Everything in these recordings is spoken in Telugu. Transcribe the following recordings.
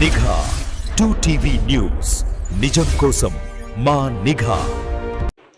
నిఘా. టూ టీవీ న్యూస్ నిజం కోసం మా నిఘా.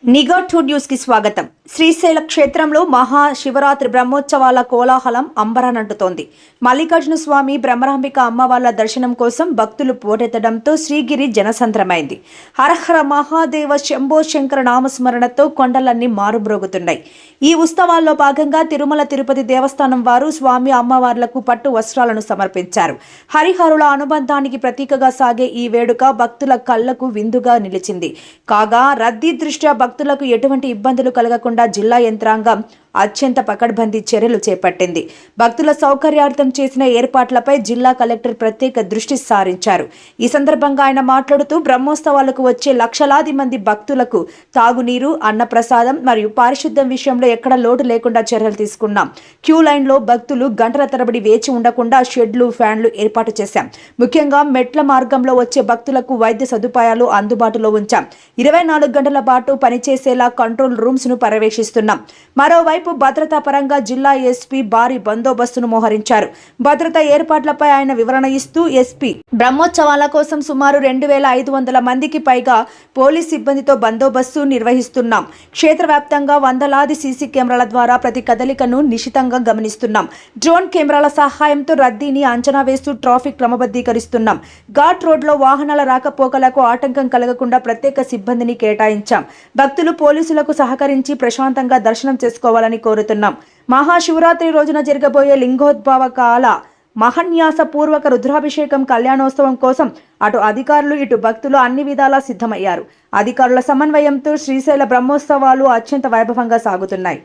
నిఘా టూ న్యూస్కి స్వాగతం. శ్రీశైల క్షేత్రంలో మహా శివరాత్రి బ్రహ్మోత్సవాల కోలాహలం అంబరానంటుతోంది. మల్లికార్జున స్వామి బ్రహ్మరాంబిక అమ్మవార్ల దర్శనం కోసం భక్తులు పోటెత్తడంతో శ్రీగిరి జనసంద్రమైంది. హరహర మహాదేవ శంభో శంకర నామస్మరణతో కొండలన్నీ మారుమ్రోగుతున్నాయి. ఈ ఉత్సవాల్లో భాగంగా తిరుమల తిరుపతి దేవస్థానం వారు స్వామి అమ్మవార్లకు పట్టు వస్త్రాలను సమర్పించారు. హరిహరుల అనుబంధానికి ప్రతీకగా సాగే ఈ వేడుక భక్తుల కళ్ళకు విందుగా నిలిచింది. కాగా రద్దీ దృష్ట్యా భక్తులకు ఎటువంటి ఇబ్బందులు కలగకుండా జిల్లా యంత్రాంగం అత్యంత పకడ్బందీ చర్యలు చేపట్టింది. భక్తుల సౌకర్యార్థం చేసిన ఏర్పాట్లపై జిల్లా కలెక్టర్ ప్రత్యేక దృష్టి సారించారు. ఈ సందర్భంగా ఆయన మాట్లాడుతూ బ్రహ్మోత్సవాలకు వచ్చే లక్షలాది మంది భక్తులకు తాగునీరు అన్నప్రసాదం మరియు పారిశుద్ధ్యం విషయంలో ఎక్కడ లోటు లేకుండా చర్యలు తీసుకున్నాం. క్యూ లైన్లో భక్తులు గంటల తరబడి వేచి ఉండకుండా షెడ్లు ఫ్యాన్లు ఏర్పాటు చేశాం. ముఖ్యంగా మెట్ల మార్గంలో వచ్చే భక్తులకు వైద్య సదుపాయాలు అందుబాటులో ఉంచాం. ఇరవై నాలుగు గంటల పాటు పనిచేసేలా కంట్రోల్ రూమ్స్ను పర్యవేక్షిస్తున్నాం. మరోవైపు భద్రతా పరంగా జిల్లా ఎస్పీ భారీ బందోబస్తును మోహరించారు. భద్రతా ఏర్పాట్లపై ఆయన వివరణ ఇస్తూ ఎస్పీ బ్రహ్మోత్సవాల కోసం సుమారు రెండు వేల ఐదు వందల మందికి పైగా పోలీస్ సిబ్బందితో బందోబస్తు నిర్వహిస్తున్నాం. క్షేత్రవ్యాప్తంగా వందలాది సీసీ కెమెరాల ద్వారా ప్రతి కదలికను నిశితంగా గమనిస్తున్నాం. డ్రోన్ కెమెరాల సహాయంతో రద్దీని అంచనా వేస్తూ ట్రాఫిక్ క్రమబద్ధీకరిస్తున్నాం. ఘాట్ రోడ్లో వాహనాల రాకపోకలకు ఆటంకం కలగకుండా ప్రత్యేక సిబ్బందిని కేటాయించాం. భక్తులు పోలీసులకు సహకరించి ప్రశాంతంగా దర్శనం చేసుకోవాలని కోరుతున్నాం. మహాశివరాత్రి రోజున జరగబోయే లింగోద్భవ కాల మహన్యాస పూర్వక రుద్రాభిషేకం కళ్యాణోత్సవం కోసం అటు అధికారులు ఇటు భక్తులు అన్ని విధాలా సిద్ధమయ్యారు. అధికారుల సమన్వయంతో శ్రీశైల బ్రహ్మోత్సవాలు అత్యంత వైభవంగా సాగుతున్నాయి.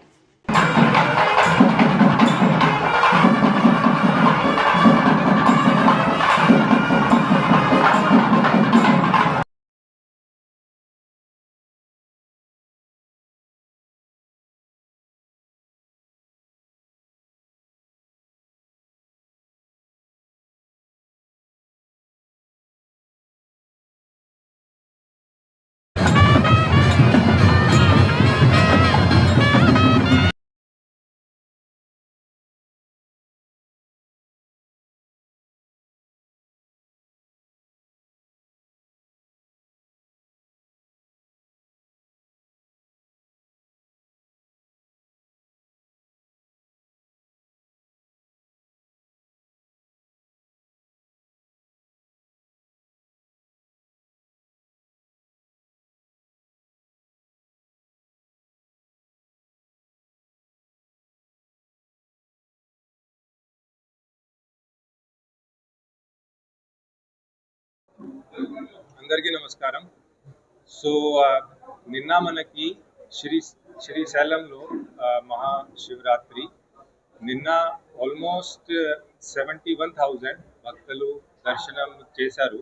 అందరికీ నమస్కారం. సో నిన్న మనకి శ్రీ శ్రీశైలంలో మహాశివరాత్రి. నిన్న ఆల్మోస్ట్ సెవెంటీ వన్ థౌజండ్ భక్తులు దర్శనం చేశారు.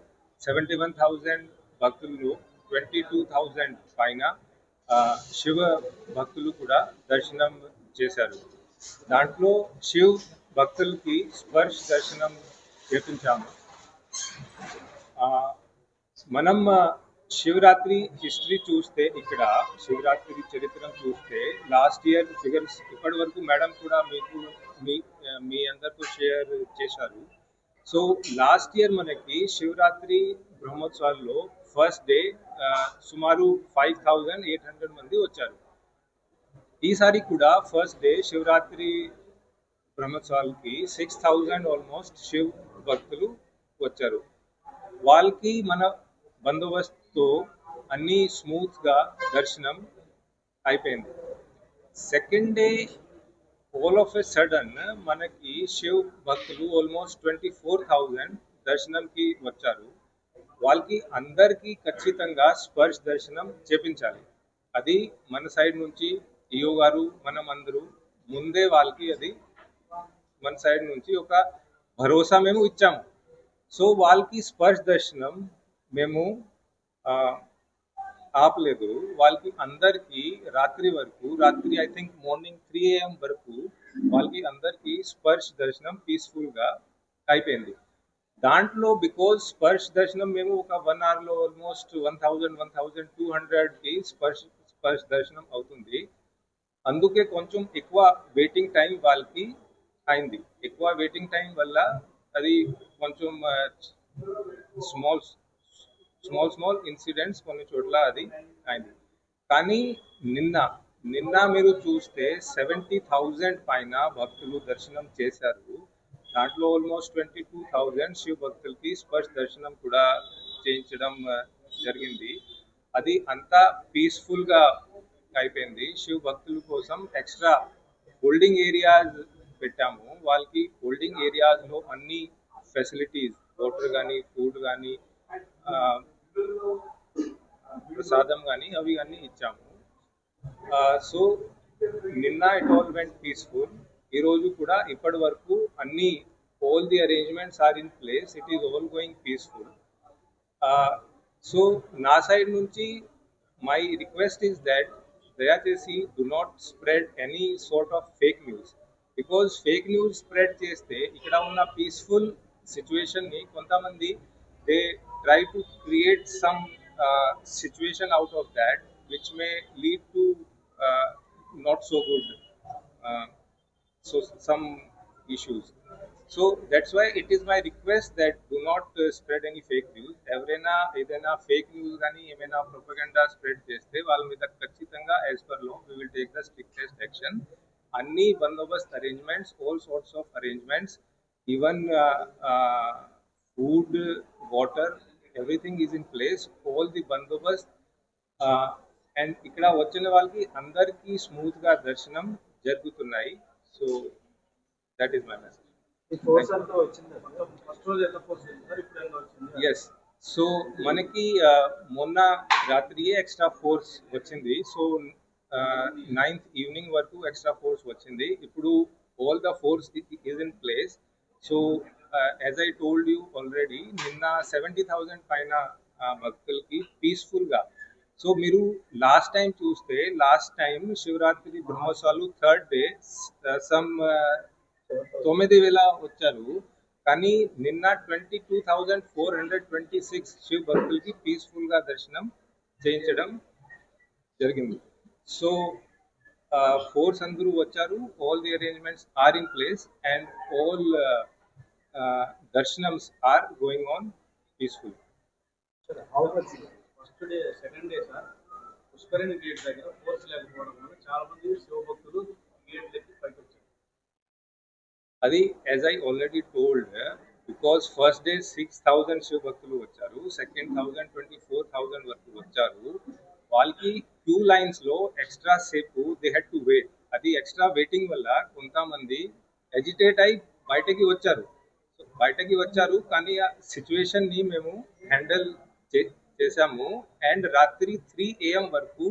సెవెంటీ వన్ థౌజండ్ భక్తులు ట్వంటీ టూ థౌజండ్ పైన శివ భక్తులు కూడా దర్శనం చేశారు. దాంట్లో శివ్ భక్తులకి స్పర్శ దర్శనం చేపించాము. మనం శివరాత్రి హిస్టరీ చూస్తే ఇక్కడ శివరాత్రి చరిత్రను చూస్తే లాస్ట్ ఇయర్ ఫిగర్స్ ఇప్పటి వరకు మేడం కూడా మీకు మీ మీ అందరితో షేర్ చేశారు. సో లాస్ట్ ఇయర్ మనకి శివరాత్రి బ్రహ్మోత్సవాల్లో ఫస్ట్ డే సుమారు ఫైవ్ థౌజండ్ ఎయిట్ హండ్రెడ్ మంది వచ్చారు. ఈసారి కూడా ఫస్ట్ డే శివరాత్రి బ్రహ్మోత్సవాలకి సిక్స్ థౌజండ్ ఆల్మోస్ట్ శివ్ భక్తులు వచ్చారు. వాళ్ళకి మన బందోబస్తుతో అన్ని స్మూత్గా దర్శనం అయిపోయింది. Second day all of a sudden మనకి శివ్ భక్తులు ఆల్మోస్ట్ ట్వంటీ ఫోర్ థౌజండ్ దర్శనంకి వచ్చారు. వాళ్ళకి అందరికీ ఖచ్చితంగా స్పర్శ దర్శనం చేపించాలి. అది మన సైడ్ నుంచి ఈయో గారు మనం అందరూ ముందే వాళ్ళకి అది మన సైడ్ నుంచి ఒక భరోసా మేము ఇచ్చాము. సో వాళ్ళకి స్పర్శ దర్శనం మేము ఆపలేదు. వాళ్ళకి అందరికీ రాత్రి వరకు రాత్రి I think morning three AM వరకు వాళ్ళకి అందరికీ స్పర్శ దర్శనం పీస్ఫుల్గా అయిపోయింది. దాంట్లో బికాజ్ స్పర్శ దర్శనం మేము ఒక వన్ అవర్లో almost one thousand one thousand two హండ్రెడ్కి స్పర్శ స్పర్శ దర్శనం అవుతుంది. అందుకే కొంచెం ఎక్కువ వెయిటింగ్ టైం వాళ్ళకి అయింది. ఎక్కువ వెయిటింగ్ టైం వల్ల అది కొంచెం స్మాల్ స్మాల్ స్మాల్ ఇన్సిడెంట్స్ కొన్ని చోట్ల అది అయింది. కానీ నిన్న నిన్న మీరు చూస్తే సెవెంటీ థౌజండ్ పైన భక్తులు దర్శనం చేశారు. దాంట్లో almost twenty two thousand Shiva భక్తులకి స్పర్శ దర్శనం కూడా చేయించడం జరిగింది. అది అంతా పీస్ఫుల్గా అయిపోయింది. శివ భక్తుల కోసం ఎక్స్ట్రా హోల్డింగ్ ఏరియాస్ పెట్టాము. వాళ్ళకి హోల్డింగ్ ఏరియాస్లో అన్ని ఫెసిలిటీస్ వాటర్ కానీ ఫుడ్ కానీ ప్రసాదం కానీ అవి అన్నీ ఇచ్చాము. సో నిన్న ఇట్ ఆల్ వెంట్ పీస్ఫుల్ ఈ రోజు కూడా ఇప్పటి వరకు అన్ని all the arrangements are in place it is all going peaceful so నా సైడ్ నుంచి మై రిక్వెస్ట్ ఈస్ దట్ దయచేసి do not spread any sort of fake news because fake news spread చేస్తే ఇక్కడ ఉన్న పీస్ఫుల్ సిచ్యువేషన్ని కొంతమంది they try to create some situation out of that which may lead to not so good so some issues. So that's why it is my request that do not uh, spread any fake news. ఎవరైనా ఏదైనా ఫేక్ న్యూస్ కానీ ఏమైనా ప్రొపగండా స్ప్రెడ్ చేస్తే వాళ్ళ మీద ఖచ్చితంగా as per law we will take the strictest action అన్ని Bandobast arrangements all sorts of arrangements even food water everything is in place all the Bandobast and ఇక్కడ వచ్చిన వాళ్ళకి అందరికీ స్మూత్గా దర్శనం జరుగుతున్నాయి so that is my message yes so మనకి ఆ, మొన్న రాత్రి ఎక్స్ట్రా ఫోర్స్ వచ్చింది. సో నైన్త్ ఈవినింగ్ వరకు ఎక్స్ట్రా ఫోర్స్ వచ్చింది. ఇప్పుడు all the force is in place so as I told you already నిన్న సెవెంటీ థౌజండ్ పైన భక్తులకి పీస్ఫుల్గా. సో మీరు లాస్ట్ టైం చూస్తే లాస్ట్ టైం శివరాత్రి బ్రహ్మోత్సవాలు థర్డ్ డే సమ్ తొమ్మిది వేల వచ్చారు. కానీ నిన్న twenty two thousand four hundred twenty six Shiva భక్తులకి పీస్ఫుల్గా దర్శనం చేయించడం జరిగింది సో ఫోర్స్ అందరూ వచ్చారు all the arrangements are in place and all దర్శనమ్స్ are going on peaceful first day second day sir Pushkarini gate దగ్గర ఫోర్స్ లేకపోవడం వల్ల చాలా మంది శివభక్తులు గేట్ ఎక్కి పైకి వచ్చారు అది as I already told because first day six thousand Shiva భక్తులు వచ్చారు second thousand twenty four thousand వరకు వచ్చారు వాళ్ళకి క్యూ లైన్స్లో ఎక్స్ట్రా సేపు దే హెడ్ టు వెయిట్. అది ఎక్స్ట్రా వెయిటింగ్ వల్ల కొంతమంది ఎజిటేట్ అయి బయటకి వచ్చారు. బయటకి వచ్చారు కానీ ఆ సిచ్యువేషన్ని మేము హ్యాండిల్ చేసాము అండ్ రాత్రి త్రీ ఏఎం వరకు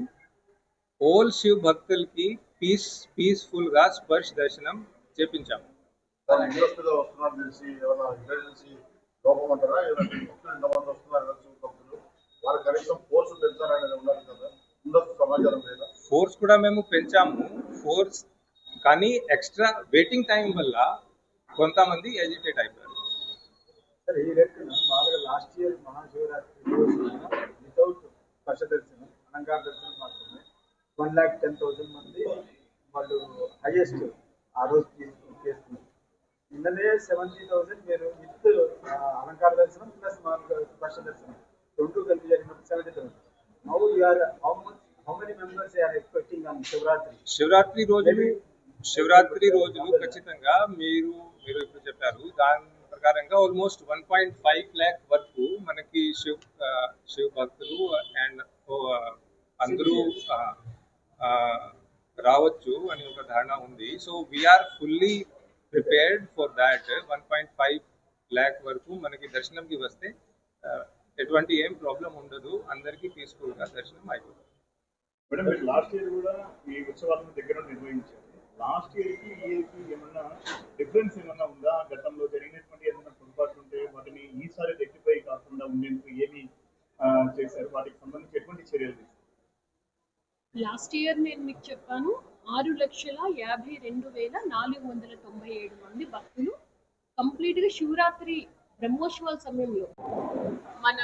ఓల్ శివ్ భక్తులకి పీస్ పీస్ఫుల్గా స్పర్శ దర్శనం చేపించాము. సార్ వస్తున్నారు వస్తున్నారు కనీసం ఫోర్స్ పెంచాలనేది ఉండాలి కదా. ఫోర్స్ కూడా మేము పెంచాము. ఫోర్స్ కానీ ఎక్స్ట్రా వెయిటింగ్ టైం వల్ల కొంతమంది ఎజిటేట్ అయిపోయారు. లాస్ట్ ఇయర్ మహాశివరాత్రి వితౌట్ స్పర్శ దర్శనం అలంకార దర్శనం మాత్రమే వన్ ల్యాక్ టెన్ థౌసండ్ మంది వాళ్ళు హైయెస్ట్ ఆ రోజు తీసుకుని చేసుకున్నారు నిన్ననే సెవెంటీ థౌసండ్ మీరు విత్ అలంకార దర్శనం ప్లస్ స్పర్శ దర్శనం. రెండు కలిపి జరిగినప్పుడు సెవెంటీ థౌసండ్ శివరాత్రి. రోజులు శివరాత్రి రోజులు ఖచ్చితంగా మీరు మీరు ఇప్పుడు చెప్పారు దాని ప్రకారంగా almost one point five lakh వరకు మనకి శివ్ శివ భక్తులు అండ్ అందరూ రావచ్చు అని ఒక ధారణ ఉంది. So we are fully prepared for that one point five lakh వరకు మనకి దర్శనంకి వస్తే ఎటువంటి ఏం ప్రాబ్లం ఉండదు. అందరికీ పీస్ఫుల్గా దర్శనం అయిపోతుంది. మేడం మీరు లాస్ట్ ఇయర్ కూడా ఈ ఉత్సవాలను దగ్గర నిర్వహించారు. లాస్ట్ ఇయర్కి ఈ ఇయర్కి ఏమన్నా డిఫరెన్స్ ఏమన్నా ఉందా? గతంలో జరిగినటువంటి ఏదైనా పొరపాట్లు ఉంటే వాటిని ఈసారి రెక్టిఫై కాకుండా ఉండేందుకు ఏమి చేశారు? వాటికి సంబంధించి ఎటువంటి చర్యలు తీసుకున్నారు? లాస్ట్ ఇయర్ నేను మీకు చెప్పాను ఆరు లక్షల యాభై రెండు వేల నాలుగు వందల తొంభై ఏడు మంది భక్తులు కంప్లీట్గా శివరాత్రి బ్రహ్మోత్సవాల సమయంలో మన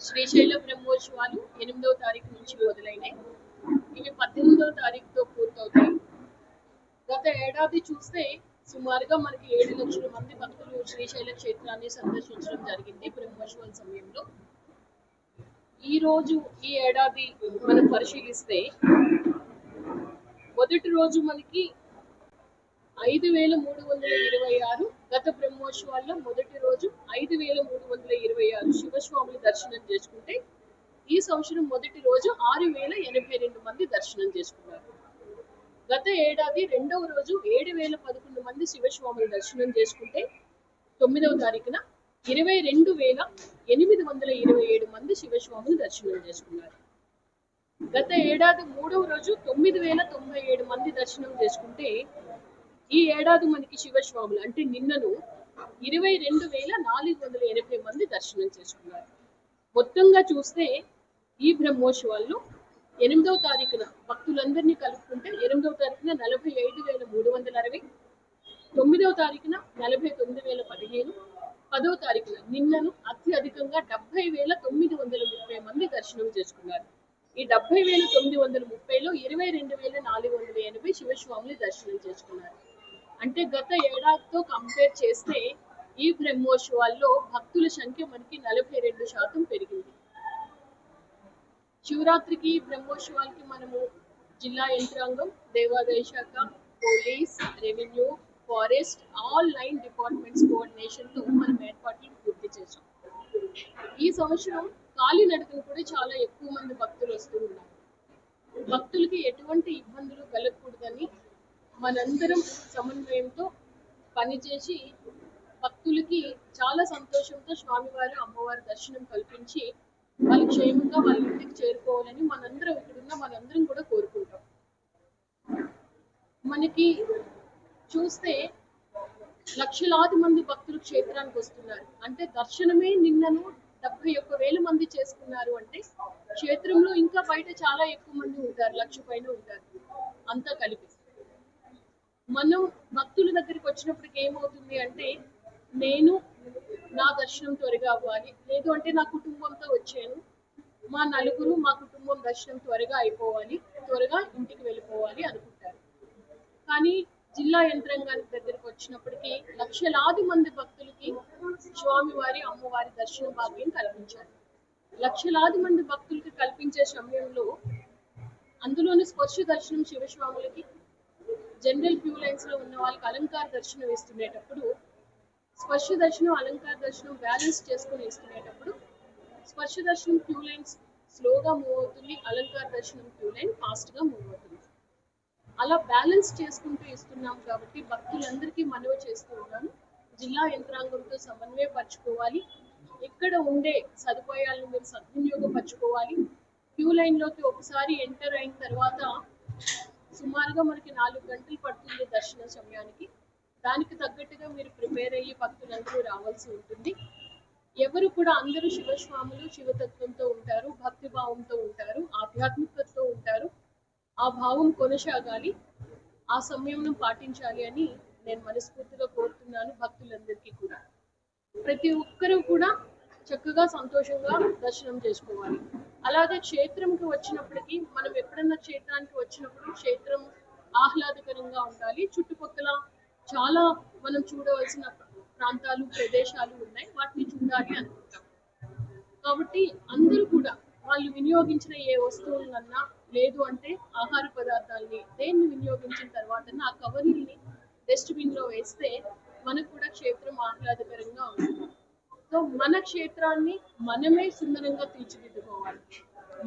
శ్రీశైల బ్రహ్మోత్సవాలు ఎనిమిదవ తారీఖు నుంచి మొదలైనాయి. ఇవి పద్దెనిమిదవ తారీఖుతో పూర్తవుతాయి. గత ఏడాది చూస్తే సుమారుగా మనకి ఏడు లక్షల మంది భక్తులు శ్రీశైల క్షేత్రాన్ని సందర్శించడం జరిగింది బ్రహ్మోత్సవం సమయంలో. ఈ రోజు ఈ ఏడాది మనం పరిశీలిస్తే మొదటి రోజు మనకి ఐదు వేల మూడు వందల ఇరవై ఆరు గత బ్రహ్మోత్సవాల్లో మొదటి రోజు ఐదు వేల మూడు వందల ఇరవై ఆరు శివస్వాములు దర్శనం చేసుకుంటే ఈ సంవత్సరం మొదటి రోజు ఆరు వేల ఎనభై రెండు మంది దర్శనం చేసుకున్నారు. గత ఏడాది రెండవ రోజు ఏడు వేల పదకొండు మంది శివస్వాములు దర్శనం చేసుకుంటే తొమ్మిదవ తారీఖున ఇరవై రెండు వేల ఎనిమిది వందల ఇరవై ఏడు మంది శివస్వాములు దర్శనం చేసుకున్నారు. గత ఏడాది మూడవ రోజు తొమ్మిది వేల తొంభై ఏడు మంది దర్శనం చేసుకుంటే ఈ ఏడాది మనకి శివస్వాములు అంటే నిన్నను ఇరవై రెండు వేల నాలుగు వందల ఎనభై మంది దర్శనం చేసుకున్నారు. మొత్తంగా చూస్తే ఈ బ్రహ్మోత్సవాల్లో ఎనిమిదవ తారీఖున భక్తులందరినీ కలుపుకుంటే ఎనిమిదవ తారీఖున నలభై ఐదు వేల మూడు వందల అరవై తొమ్మిదవ తారీఖున నలభై తొమ్మిది వేల పదిహేను పదవ తారీఖున నిన్నను అత్యధికంగా డెబ్బై వేల తొమ్మిది వందల ముప్పై మంది దర్శనం చేసుకున్నారు. ఈ డెబ్బై వేల తొమ్మిది వందల ముప్పైలో ఇరవై రెండు వేల నాలుగు వందల ఎనభై శివస్వాములు దర్శనం చేసుకున్నారు. అంటే గత ఏడాదితో కంపేర్ చేస్తే ఈ బ్రహ్మోత్సవాల్లో భక్తుల సంఖ్య మనకి నలభై రెండు శాతం పెరిగింది. శివరాత్రికి బ్రహ్మోత్సవాలకి మనము జిల్లా యంత్రాంగం దేవాదాయ శాఖ police revenue forest all line departments కోఆర్డినేషన్తో మనం ఏర్పాట్లు పూర్తి చేశాం. ఈ సంవత్సరం కాలినడకను కూడా చాలా ఎక్కువ మంది భక్తులు వస్తూ ఉన్నారు. భక్తులకి ఎటువంటి ఇబ్బందులు కలగకూడదని మనందరం సమన్వయంతో పనిచేసి భక్తులకి చాలా సంతోషంతో స్వామివారు అమ్మవారి దర్శనం కల్పించి వాళ్ళు క్షేమంగా వాళ్ళ ఇంటికి చేరుకోవాలని మనందరం ఇక్కడున్న మనందరం కూడా కోరుకుంటాం. మనకి చూస్తే లక్షలాది మంది భక్తులు క్షేత్రానికి వస్తున్నారు. అంటే దర్శనమే నిన్నను డెబ్బై ఒక్క వేల మంది చేసుకున్నారు అంటే క్షేత్రంలో ఇంకా బయట చాలా ఎక్కువ మంది ఉంటారు లక్ష పైన ఉంటారు. అంతా కలిపి. మనం భక్తుల దగ్గరికి వచ్చినప్పటికి ఏమవుతుంది అంటే నేను నా దర్శనం త్వరగా అవ్వాలి. లేదు అంటే నా కుటుంబంతో వచ్చాను. మా నలుగురు మా కుటుంబం దర్శనం త్వరగా అయిపోవాలి. త్వరగా ఇంటికి వెళ్ళిపోవాలి అనుకుంటారు. కానీ జిల్లా యంత్రాంగానికి దగ్గరికి వచ్చినప్పటికీ లక్షలాది మంది భక్తులకి స్వామివారి అమ్మవారి దర్శన భాగ్యం కల్పించారు లక్షలాది మంది భక్తులకి కల్పించే సమయంలో అందులోని స్పర్శ దర్శనం శివస్వాములకి జనరల్ క్యూ లైన్స్లో ఉన్న వాళ్ళకి అలంకార దర్శనం ఇస్తునేటప్పుడు స్పర్శ దర్శనం అలంకార దర్శనం బ్యాలెన్స్ చేసుకొని ఇస్తునేటప్పుడు స్పర్శ దర్శనం క్యూ లైన్స్ స్లోగా మూవ్ అవుతుంది అలంకార దర్శనం క్యూ లైన్ ఫాస్ట్గా మూవ్ అవుతుంది. అలా బ్యాలెన్స్ చేసుకుంటూ ఇస్తున్నాం కాబట్టి భక్తులందరికీ మనవి చేస్తూ ఉన్నాను. జిల్లా యంత్రాంగంతో సమన్వయపరచుకోవాలి. ఇక్కడ ఉండే సదుపాయాలను మీరు సద్వినియోగపరచుకోవాలి. క్యూ లైన్లోకి ఒకసారి ఎంటర్ అయిన తర్వాత సుమారుగా మనకి నాలుగు గంటలు పడుతుంది దర్శన సమయానికి. దానికి తగ్గట్టుగా మీరు ప్రిపేర్ అయ్యి భక్తులందరూ రావాల్సి ఉంటుంది. ఎవరు కూడా అందరూ శివస్వాములు శివతత్వంతో ఉంటారు భక్తి భావంతో ఉంటారు ఆధ్యాత్మికతతో ఉంటారు. ఆ భావం కొనసాగాలి. ఆ సంయమనం పాటించాలి అని నేను మనస్ఫూర్తిగా కోరుతున్నాను భక్తులందరికీ కూడా. ప్రతి ఒక్కరూ కూడా చక్కగా సంతోషంగా దర్శనం చేసుకోవాలి. అలాగే క్షేత్రంకి వచ్చినప్పటికీ మనం ఎప్పుడన్నా క్షేత్రానికి వచ్చినప్పుడు క్షేత్రం ఆహ్లాదకరంగా ఉండాలి. చుట్టుపక్కల చాలా మనం చూడవలసిన ప్రాంతాలు ప్రదేశాలు ఉన్నాయి. వాటిని చూడాలి అనుకుంటాం. కాబట్టి అందరూ కూడా వాళ్ళు వినియోగించిన ఏ వస్తువులన్నా లేదు అంటే ఆహార పదార్థాలని దేన్ని వినియోగించిన తర్వాత ఆ కవర్ని డస్ట్బిన్లో వేస్తే మనకు కూడా క్షేత్రం ఆహ్లాదకరంగా ఉంటుంది. సో మన క్షేత్రాన్ని మనమే సుందరంగా తీర్చిదిద్దుకోవాలి.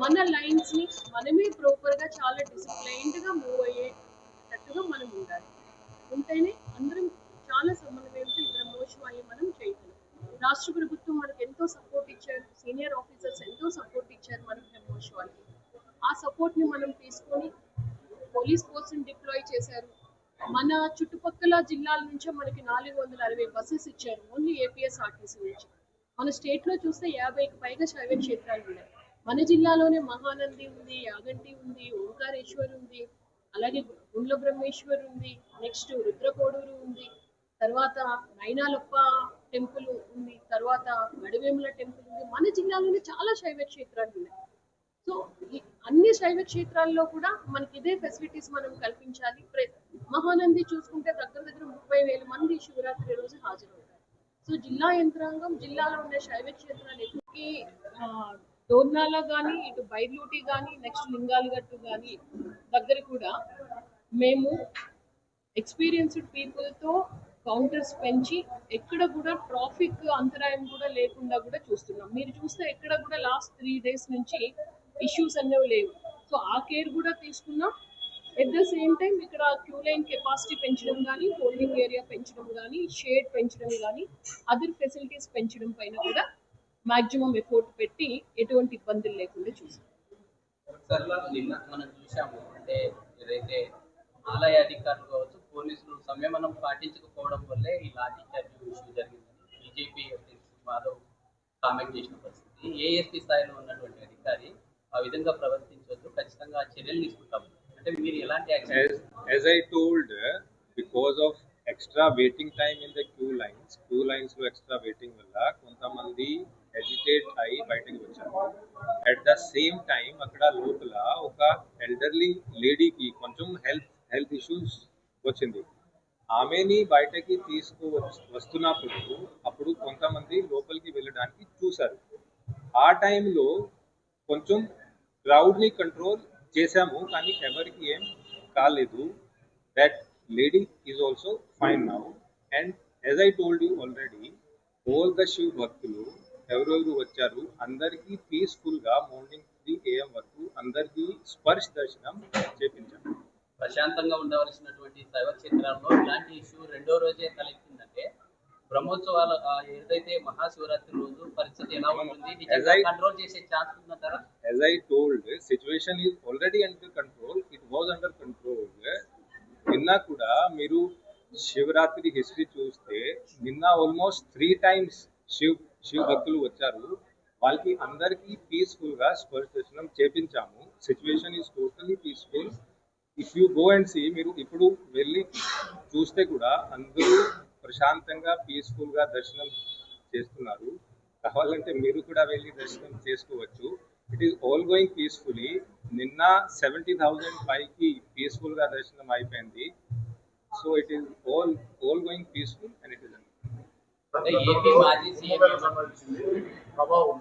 మన లైన్స్ని మనమే ప్రాపర్గా చాలా డిసిప్లైన్డ్గా మూవ్ అయ్యేటట్టుగా మనం ఉండాలి. ఉంటేనే అందరం చాలా సమన్వయంతో ఈ బ్రహ్మోత్సవాన్ని మనం చేయగలం రాష్ట్ర ప్రభుత్వం మనకు ఎంతో సపోర్ట్ ఇచ్చారు. సీనియర్ ఆఫీసర్స్ ఎంతో సపోర్ట్ ఇచ్చారు మన వాళ్ళకి ఆ సపోర్ట్ని మనం తీసుకొని పోలీస్ ఫోర్స్ని డిప్లాయ్ చేశారు. మన చుట్టూ చుట్టుపక్కల జిల్లాల నుంచే మనకి నాలుగు వందల అరవై బస్సెస్ ఇచ్చారు. ఓన్లీ ఏపీఎస్ ఆర్టీసీ నుంచి. మన స్టేట్లో చూస్తే యాభైకి పైగా శైవ క్షేత్రాలు ఉన్నాయి. మన జిల్లాలోనే మహానంది ఉంది యాగంటి ఉంది ఓంకారేశ్వర్ ఉంది అలాగే గుండ్ల బ్రహ్మేశ్వర్ ఉంది నెక్స్ట్ రుద్రకోడూరు ఉంది తర్వాత నైనాలప్ప టెంపుల్ ఉంది తర్వాత గడివేముల టెంపుల్ ఉంది. మన జిల్లాలోనే చాలా శైవ క్షేత్రాలు ఉన్నాయి. సో అన్ని శైవ క్షేత్రాల్లో కూడా మనకి ఇదే ఫెసిలిటీస్ మనం కల్పించాలి. ప్ర- మహానంది చూసుకుంటే దగ్గర దగ్గర ముప్పై వేల మంది శివరాత్రి రోజు హాజరవుతారు. సో జిల్లా యంత్రాంగం జిల్లాలో ఉండే శైవ క్షేత్రాలు ఎక్కువకి డోర్నాలో దోర్నాల కానీ ఇటు బైర్లూటి కానీ నెక్స్ట్ లింగాలగట్టు కానీ దగ్గర కూడా మేము ఎక్స్పీరియన్స్డ్ పీపుల్తో కౌంటర్స్ పెంచి ఎక్కడ కూడా ట్రాఫిక్ అంతరాయం కూడా లేకుండా కూడా చూస్తున్నాం. మీరు చూస్తే ఎక్కడ కూడా లాస్ట్ త్రీ డేస్ నుంచి ఇష్యూస్ అనేవి లేవు. సో ఆ కేర్ కూడా తీసుకున్నాం. ఎట్ ద సేమ్ టైం ఇక్కడ క్యూ లైన్ కెపాసిటీ పెంచడం కానీ హోల్డింగ్ ఏరియా పెంచడం కానీ షేడ్ పెంచడం కానీ అదర్ ఫెసిలిటీస్ పెంచడం పైన కూడా మాక్సిమం ఎఫోర్ట్ పెట్టి ఎటువంటి ఇబ్బందులు లేకుండా చూసాం నిన్న మనం చూసాము అంటే ఏదైతే ఆలయ అధికారులు కావచ్చు పోలీసులు సంయమనం పాటించకపోవడం వల్లే ఈ లాఠీ చార్జ్ ఇష్యూ జరిగిందని బీజేపీ మాధవ్ కామెంట్ చేసిన పరిస్థితి. ఏఎస్పీ స్థాయిలో ఉన్నటువంటి అధికారి ఆ విధంగా ప్రవర్తించవచ్చు ఖచ్చితంగా చర్యలు తీసుకుంటాము. అంటే మీరు ఎలాంటి action as as I told, uh, because of extra waiting time in the లో ఎక్స్ట్రా వెయిటింగ్ వల్ల కొంతమంది హెజిటేట్ అయి బయటకు వచ్చారు. అట్ ద సేమ్ టైం అక్కడ లోపల ఒక ఎల్డర్లీ లేడీకి కొంచెం హెల్త్ హెల్త్ ఇష్యూస్ వచ్చింది. ఆమెని బయటకి తీసుకు వస్తున్నప్పుడు అప్పుడు కొంతమంది లోపలికి వెళ్ళడానికి చూశారు. ఆ టైంలో కొంచెం క్రౌడ్ని కంట్రోల్ చేశాము కానీ ఎవరికి ఏం కాలేదు. That lady is also fine now and as I told you already all the Shiv భక్తులు ఎవరెవరు వచ్చారు అందరికీ పీస్ఫుల్గా మార్నింగ్ త్రీ ఏఎం వరకు అందరికీ స్పర్శ దర్శనం చేపించాము ప్రశాంతంగా ఉండవలసినటువంటి శైవ క్షేత్రాల్లో ఇలాంటి ఇష్యూ రెండో రోజే తలెత్తి బ్రహ్మోత్సవాలు ఏదైతే మహాశివరాత్రి రోజు పరిస్థితి ఎలా ఉంటుంది? కంట్రోల్ చేసే ఛాన్స్ ఉందంటారా as I told, situation is already under control. It was under control. నిన్న కూడా మీరు శివరాత్రి హిస్టరీ చూస్తే నిన్న almost three times Shiv Shiva భక్తులు వచ్చారు. వాళ్ళకి అందరికీ పీస్ఫుల్గా స్పర్శ దర్శనం చేపించాము. Situation is totally peaceful if you go and see మీరు ఇప్పుడు వెళ్ళి చూస్తే కూడా అందరూ ప్రశాంతంగా పీస్ఫుల్గా దర్శనం చేస్తున్నారు. కావాలంటే మీరు కూడా వెళ్ళి దర్శనం చేసుకోవచ్చు. It is all going peacefully నిన్న సెవెంటీ థౌజండ్ పైకి పీస్ఫుల్గా దర్శనం అయిపోయింది. So it is all all going peaceful and it is అంటే ఏపీ మాజీ సీఎం కుంభమేళ సంబంధించింది ప్రభావం